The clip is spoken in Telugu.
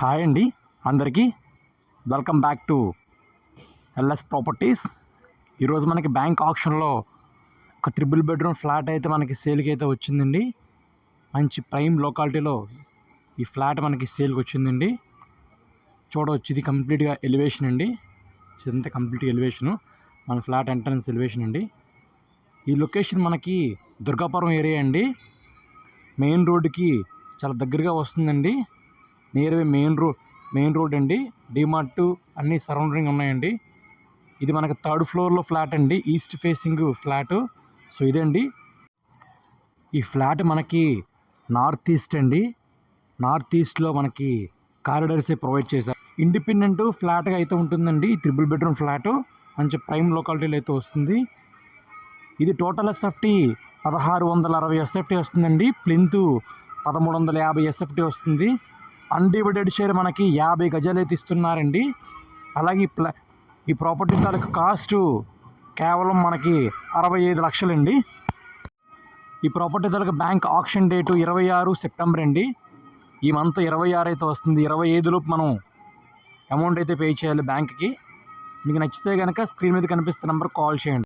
హాయ్ అండి. అందరికీ welcome back to LS properties. ఈరోజు మనకి బ్యాంక్ ఆప్షన్లో ఒక త్రిబుల్ బెడ్రూమ్ ఫ్లాట్ అయితే మనకి సేల్కి అయితే వచ్చిందండి. మంచి ప్రైమ్ లొకాలిటీలో ఈ ఫ్లాట్ మనకి సేల్కి వచ్చిందండి. చూడవచ్చు ఇది కంప్లీట్గా ఎలివేషన్ అండి. ఇదంతా కంప్లీట్గా ఎలివేషను. మన ఫ్లాట్ ఎంట్రన్స్ ఎలివేషన్ అండి. ఈ లొకేషన్ మనకి దుర్గాపురం ఏరియా అండి. మెయిన్ రోడ్డుకి చాలా దగ్గరగా వస్తుందండి. Near main road main road అండి. డిమార్ట్ అన్ని సరౌండింగ్ ఉన్నాయండి. ఇది మనకి థర్డ్ ఫ్లోర్లో ఫ్లాట్ అండి. East facing flat. సో ఇదండి ఈ ఫ్లాట్ మనకి నార్త్ ఈస్ట్ అండి. నార్త్ ఈస్ట్లో మనకి కారిడార్సే ప్రొవైడ్ చేశారు. ఇండిపెండెంట్ ఫ్లాట్గా అయితే ఉంటుందండి. Triple bedroom flat. మంచి ప్రైమ్ లొకాలిటీలో అయితే వస్తుంది. ఇది టోటల్ ఎస్ఎఫ్టీ పదహారు వందల అరవై ఎస్ఎఫ్టీ వస్తుందండి. ప్లింతు పదమూడు వందల యాభై ఎస్ఎఫ్టీ వస్తుంది. అన్డివిడెడ్ షేర్ మనకి యాభై గజాలు అయితే ఇస్తున్నారండి. అలాగే ఈ ప్ల ఈ ప్రాపర్టీ తాలూకు కాస్ట్ కేవలం మనకి అరవై ఐదు లక్షలండి. ఈ ప్రాపర్టీ తాలూకు బ్యాంక్ ఆప్షన్ డేటు ఇరవై ఆరు సెప్టెంబర్ అండి. ఈ మంత్ ఇరవై ఆరు అయితే వస్తుంది. ఇరవై ఐదులోపు మనం అమౌంట్ అయితే పే చేయాలి బ్యాంక్కి మీకు నచ్చితే కనుక స్క్రీన్ మీద కనిపిస్తున్న నెంబర్ కాల్ చేయండి.